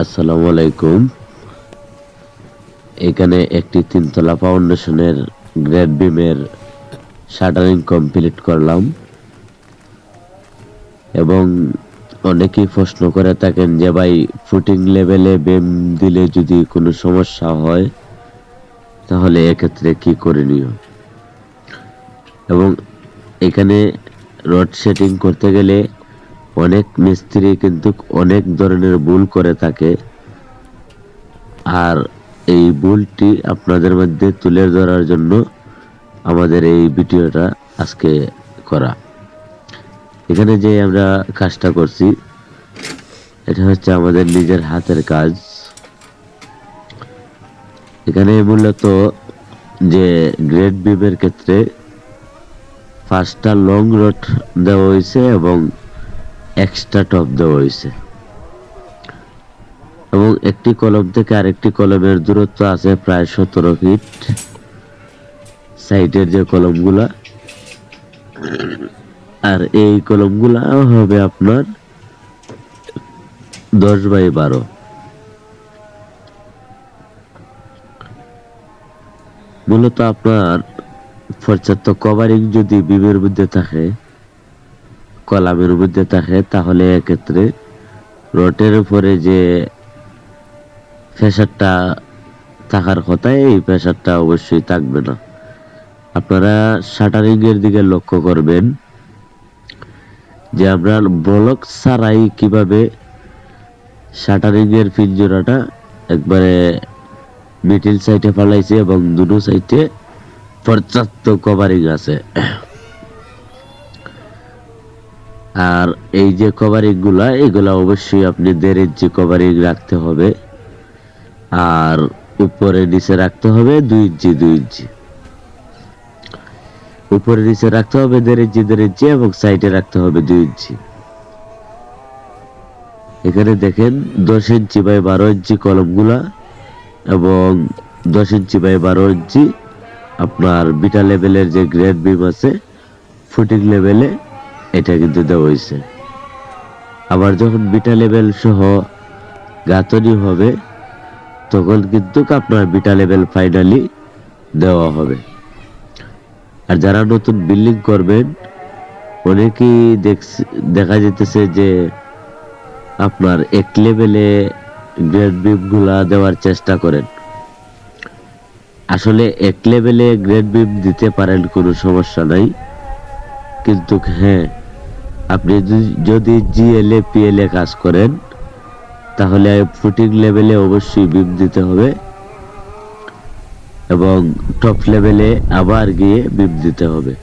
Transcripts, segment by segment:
আসসালামু আলাইকুম। এখানে একটি তিনতলা ফাউন্ডেশনের গ্রেড বিমের শাটারিং কমপ্লিট করলাম। এবং অনেকেই প্রশ্ন করে থাকেন যে, ভাই, ফুটিং লেভেলে বেম দিলে যদি কোনো সমস্যা হয়, তাহলে এক্ষেত্রে কি করণীয়? এবং এখানে রড সেটিং করতে গেলে অনেক মিস্ত্রি কিন্তু অনেক ধরনের ভুল করে থাকে। আর এই ভুলটি আপনাদের মধ্যে তুলে ধরার জন্য আমাদের এই ভিডিওটা আজকে করা। এখানে যে আমরা কাজটা করছি, এটা হচ্ছে আমাদের নিজের হাতের কাজ। এখানে মূলত যে গ্রেড বিমের ক্ষেত্রে পাঁচটা লং রড দেওয়া হয়েছে এবং এক্সট্রা টপ দেওয়া হয়েছে। এবং একটি কলম থেকে আরেকটি কলমের দূরত্ব আছে প্রায় সতেরো ফিট সাইডের যে কলমগুলা, আর এই কলমগুলা হবে আপনার দশ বাই বারো। মূলত আপনার পর্যাপ্ত কভারিং যদি বিমের মধ্যে থাকে কলামের মধ্যে থাকে, তাহলে এক্ষেত্রে রটের উপরে যে প্রেশারটা থাকার কথা, এই প্রেশারটা অবশ্যই থাকবে না। আপনারা শাটারিং এর দিকে লক্ষ্য করবেন যে আমরা ব্লক ছাড়াই কীভাবে শাটারিং এর পিঞ্জরাটা একবারে মিডিল সাইডে ফালাইছে এবং দুটো সাইডে পর্যাপ্ত কভারিং আছে। আর এই যে কভারিংগুলা, এগুলা অবশ্যই আপনি দেড় ইঞ্চি কভারিং রাখতে হবে। আর উপরে নিচে রাখতে হবে দুই ইঞ্চি দুই ইঞ্চি উপরে নিচে রাখতে হবে দেড় ইঞ্চি দেড় ইঞ্চি এবং সাইডে রাখতে হবে দুই ইঞ্চি এখানে দেখেন দশ ইঞ্চি বাই বারো ইঞ্চি কলমগুলা এবং দশ ইঞ্চি বাই বারো ইঞ্চি আপনার বিটা লেভেলের যে গ্রেড বিম আছে ফুটিং লেভেলে এটা কিন্তু দেওয়া হয়েছে। আবার যখন বিটা লেভেল সহ গাঁথনি হবে, তখন কিন্তু আপনার বিটা লেভেল ফাইনালি দেওয়া হবে। আর যারা নতুন বিল্ডিং করবেন, অনেকেই দেখা যেতেছে যে আপনার এক লেভেলে গ্রেড বিমগুলা দেওয়ার চেষ্টা করেন। আসলে এক লেভেলে গ্রেড বিম দিতে পারেন কোনো সমস্যা নাই। কিন্তু হ্যাঁ আপনি যদি- জিএলএ পিএলএ কাজ করেন, তাহলে ফুটিং লেভেলে অবশ্যই বিম দিতে হবে। এবং টপ লেভেলে আবার গিয়ে বিম দিতে হবে।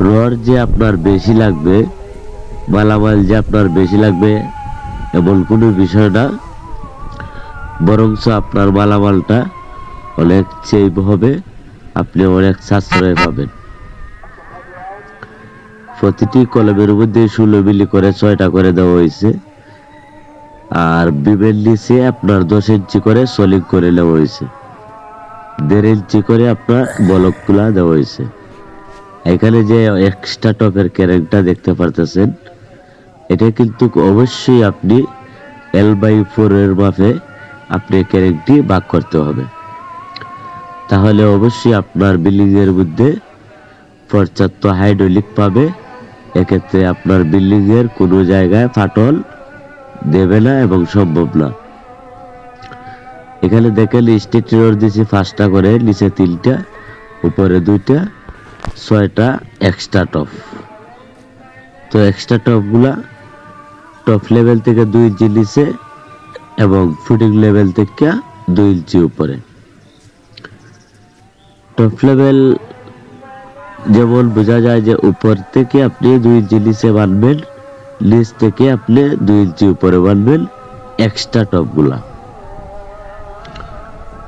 রড যে আপনার বেশি লাগবে, মালামাল যে আপনার বেশি লাগবে, এমন কোনো বিষয় না। বরঞ্চ আপনার মালামালটা অনেক সেভ হবে, আপনি অনেক সাশ্রয় পাবেন। প্রতিটি কলমের মধ্যে ষোলো মিলি করে ছয়টা করে দেওয়া হয়েছে। আর বিমের নিচে আপনার দশ ইঞ্চি করে সলিং করে নেওয়া হয়েছে। দেড় ইঞ্চি করে আপনার বলকগুলা দেওয়া হয়েছে। এখানে যে এক্সট্রা টপের ক্যারেক্টটা দেখতে পারতেছেন, এটা কিন্তু অবশ্যই আপনি এল বাই ফোর এর মাপে আপনি ক্যারেক্টটি ভাগ করতে হবে। তাহলে অবশ্যই আপনার বিল্ডিং এর মধ্যে পর্যাপ্ত হাইড্রোলিক পাবে। এক্ষেত্রে আপনার বিল্ডিং এর কোনো জায়গায় ফাটল দেবে না এবং সম্ভব না। এখানে দেখেন স্টেট রোড দিয়েছি পাঁচটা করে, নিচে তিনটা, উপরে দুইটা, ছয়টা এক্সট্রা টপ তো এক্সট্রা টপগুলা টপ লেভেল থেকে দুই ইঞ্চি নিচে এবং ফুটিং লেভেল থেকে দুই ইঞ্চি উপরে। টপ লেভেল যেমন বোঝা যায় যে উপর থেকে আপনি দুই ইঞ্চি নিচে বানবেন নিচ থেকে আপনি দুই ইঞ্চি উপরে বানবেন এক্সট্রা টপগুলা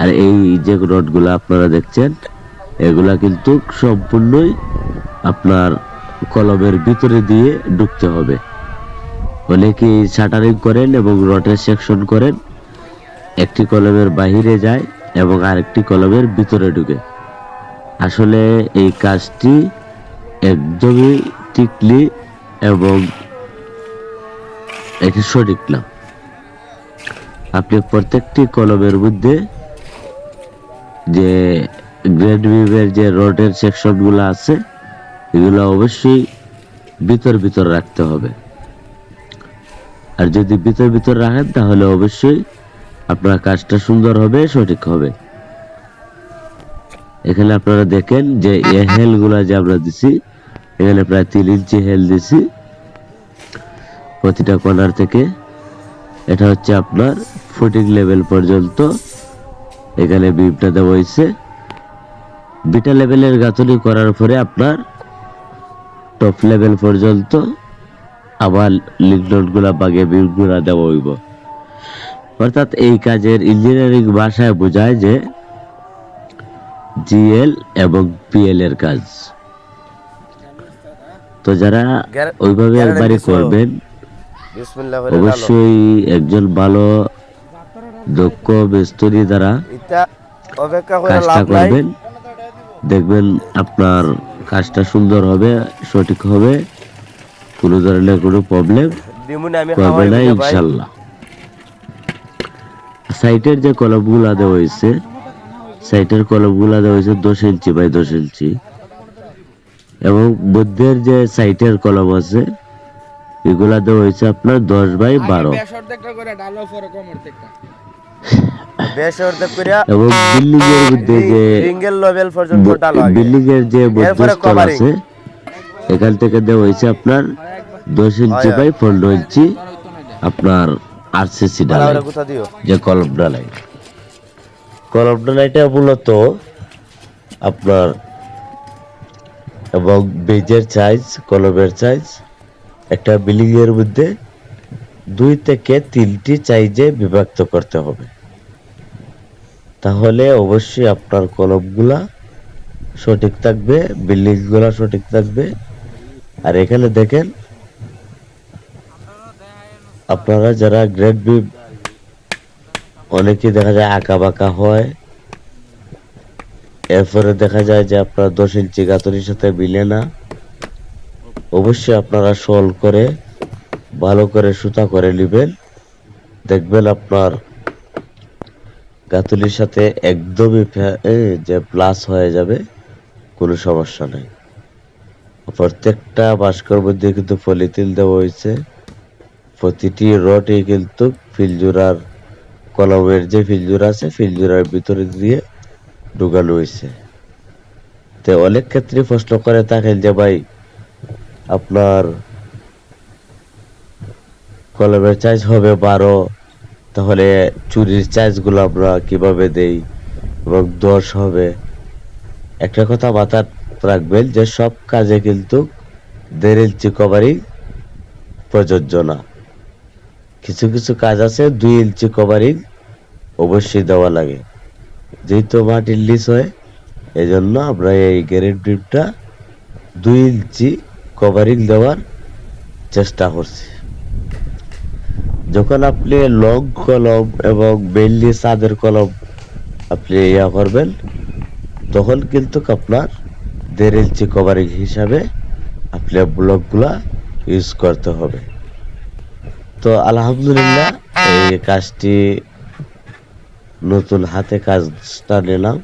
আর এই যে রডগুলা আপনারা দেখছেন এগুলা কিন্তু সম্পূর্ণই আপনার কলমের ভিতরে দিয়ে ঢুকতে হবে অনেকেই শাটারিং করেন এবং রটের সেকশন করেন একটি কলমের বাহিরে যায় এবং আরেকটি কলমের ভিতরে ঢুকে আসলে এই কাজটি একদমই টিকলি এবং এটি সঠিক না। আপনি প্রত্যেকটি কলমের মধ্যে যে গ্রেড বিমের যে রডের সেকশনগুলো আছে, এগুলো অবশ্যই ভিতর ভিতর রাখতে হবে। আর যদি ভিতর ভিতর রাখেন, তাহলে অবশ্যই আপনার কাজটা সুন্দর হবে, সঠিক হবে। এখানে আপনারা দেখেন যে এ হেলগুলা যে আমরা দিছি, এখানে প্রায় তিন ইঞ্চি হেল দিছি প্রতিটা কর্নার থেকে। এটা হচ্ছে আপনার ফুটিং লেভেল পর্যন্ত। এখানে বিমটা দেওয়া হয়েছে। বিটা লেভেলের গাঁথনি করার পরে আপনার টপ লেভেল পর্যন্ত আবার লিগনোটগুলা বাগে বিমগুলা দেওয়া হইব। অর্থাৎ এই কাজের ইঞ্জিনিয়ারিং ভাষায় বোঝায় যে জিএল এবং পিএল এর কাজ। তো যারা ওইভাবে একবারই করবেন অবশ্যই একজন ভালো দক্ষ মিস্ত্রি দ্বারা কাজটা করবেন। দেখবেন আপনার কাজটা সুন্দর হবে সঠিক হবে কোনো ধরনের কোনো প্রবলেম করবে না ইনশাল্লাহ। সাইটের যে কলমগুলা দেওয়া হয়েছে সাইটের কলমগুলা দেওয়া হয়েছে দশ ইঞ্চি বাই দশ ইঞ্চি। এবং মধ্যের যে সাইটের কলম আছে এগুলা দেওয়া হয়েছে আপনার দশ বাই বারো। এবং বিল্ডিং এর মধ্যে যে বিল্ডিং এর যে আছে এখান থেকে দেওয়া হয়েছে আপনার দশ ইঞ্চি বাই পনেরো ইঞ্চি আপনার আরসিসি ডালাই যে কলম ডালাই কলম ডালাইটা মূলত আপনার এবং বেজের সাইজ কলমের সাইজ একটা বিল্ডিং এর মধ্যে দুই থেকে তিনটি সাইজে বিভক্ত করতে হবে। তাহলে অবশ্যই আপনার কলমগুলা সঠিক থাকবে বিল্ডিংগুলা সঠিক থাকবে। আর এখানে দেখেন, আপনারা যারা গ্রেড বি অনেকে দেখা যায় আঁকা বাঁকা হয়। এরপরে দেখা যায় যে আপনার দশ ইঞ্চি গাতরির সাথে মিলে না। অবশ্যই আপনারা শল করে, ভালো করে সুতা করে নেবেন। দেখবেন আপনার গাতুলির সাথে একদমই যে প্লাস হয়ে যাবে, কোনো সমস্যা নেই। প্রত্যেকটা বাস্কর মধ্যে কিন্তু পলিথিন দেওয়া হয়েছে। প্রতিটি রডে কিন্তু ফিলজুরার কলমের যে ফিলজুরা আছে, ফিলজুরার ভিতরে দিয়ে ঢুকানো হয়েছে তো অনেক ক্ষেত্রে প্রশ্ন করে থাকেন যে, ভাই, আপনার কলমের চার্জ হবে বারো, তাহলে চুরির চার্জগুলো আমরা কীভাবে দেই এবং দশ হবে? একটা কথা মাথায় রাখবেন যে, সব কাজে কিন্তু দেড় ইঞ্চি প্রযোজ্য না। কিছু কিছু কাজ আছে, দুই ইঞ্চি কভারিং অবশ্যই দেওয়া লাগে। যেহেতু মাটির লিস হয় এই জন্য আমরা এই গ্যারেট ড্রিপটা দুই ইঞ্চি কভারিং দেওয়ার চেষ্টা করছি। যখন আপনি লং কলম এবং মেনলি চাঁদের কলম আপনি ইয়া করবেন, তখন কিন্তু আপনার দেড় ইঞ্চি কভারিং হিসাবে আপনি ব্লকগুলা ইউজ করতে হবে। তো আলহামদুলিল্লাহ এই কাজটি নতুন হাতে কাজটা নিলাম।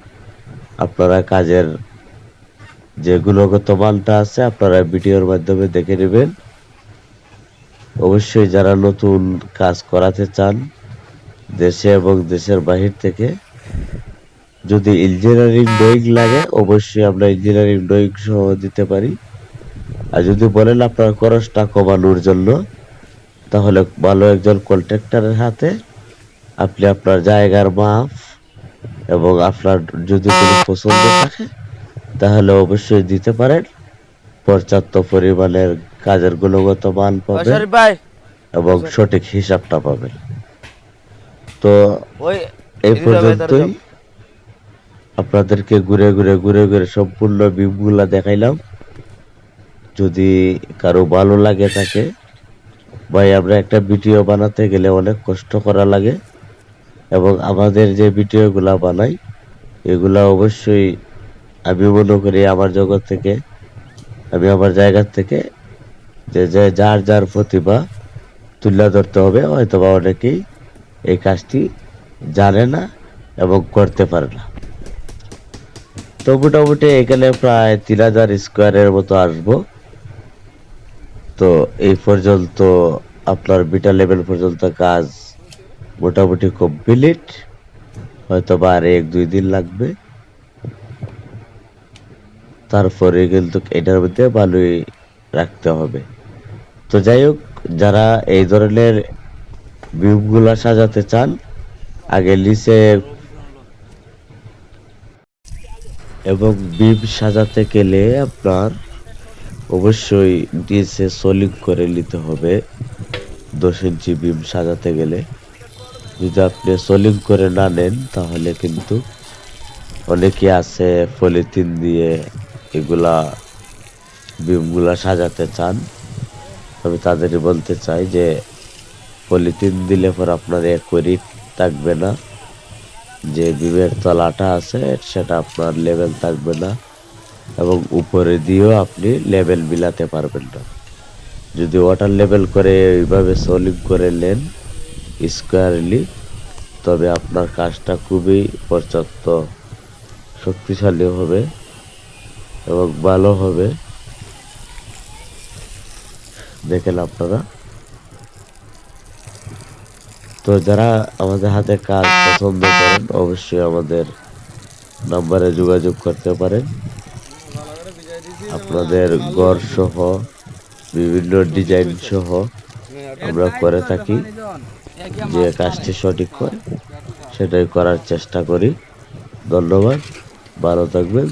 আপনারা কাজের যে গুণগত মানটা আছে, আপনারা ভিডিওর মাধ্যমে দেখে নেবেন। অবশ্যই যারা নতুন কাজ করাতে চান, দেশে এবং দেশের বাহির থেকে, যদি ইঞ্জিনিয়ারিং ড্রয়িং লাগে, অবশ্যই আমরা ইঞ্জিনিয়ারিং ড্রয়িং সহ দিতে পারি। আর যদি বলেন আপনার খরচটা কমানোর জন্য, তাহলে ভালো একজন কন্ট্রাক্টরের হাতে আপনি আপনার জায়গার মাপ এবং আপনার যদি কোনো পছন্দ থাকে তাহলে অবশ্যই দিতে পারেন। পর্যাপ্ত পরিমাণের কাজের গুণগত মান পাবেন এবং সঠিক হিসাবটা পাবেন। তো এই পর্যন্তই। আপনাদেরকে ঘুরে ঘুরে ঘুরে ঘুরে সম্পূর্ণ বিমগুলা দেখাইলাম। যদি কারও ভালো লাগে থাকে ভাই আমরা একটা ভিডিও বানাতে গেলে অনেক কষ্ট করা লাগে। এবং আমাদের যে ভিডিওগুলা বানাই, এগুলা অবশ্যই আমি মনে করি আমার জগৎ থেকে, আমি আমার জায়গা থেকে যে যে যার যার প্রতিভা তুলে ধরতে হবে হয়তো বা অনেকেই এই কাজটি জানে না এবং করতে পারে না। তো মোটামুটি এখানে প্রায় তিন হাজার স্কোয়ারের মতো আসব। তো এই পর্যন্ত আপনার বিটা লেভেল পর্যন্ত কাজ মোটামুটি কমপ্লিট হয়তো বা আর এক, দুই দিন লাগবে। তারপরে কিন্তু এটার মধ্যে ভালোই রাখতে হবে। তো যাই হোক, যারা এই ধরনের বিমগুলা সাজাতে চান, আগে লিসে এবং বিম সাজাতে গেলে আপনার অবশ্যই নিচে সলিং করে নিতে হবে। দশ ইঞ্চি বিম সাজাতে গেলে। যদি আপনি সলিং করে না নেন, তাহলে কিন্তু অনেকে আছে পলিথিন দিয়ে এগুলা, বিমগুলা সাজাতে চান। আমি তাদেরই বলতে চাই যে, পলিথিন দিলে পর আপনার একই থাকবে না। যে বিমের তলাটা আছে, সেটা আপনার লেভেল থাকবে না। এবং উপরে দিয়েও আপনি লেভেল মিলাতে পারবেন না। যদি ওয়াটার লেভেল করে এইভাবে সলিং করে নেন স্কোয়ারলি তবে আপনার কাজটা খুবই পর্যাপ্ত, শক্তিশালী হবে এবং ভালো হবে। দেখেন আপনারা। তো যারা আমাদের হাতে কাজ পছন্দ করেন, অবশ্যই আমাদের নাম্বারে যোগাযোগ করতে পারেন। আপনাদের ঘর সহ বিভিন্ন ডিজাইন সহ আমরা করে থাকি। যে কাজটি সঠিক করে সেটাই করার চেষ্টা করি। ধন্যবাদ ভালো থাকবেন।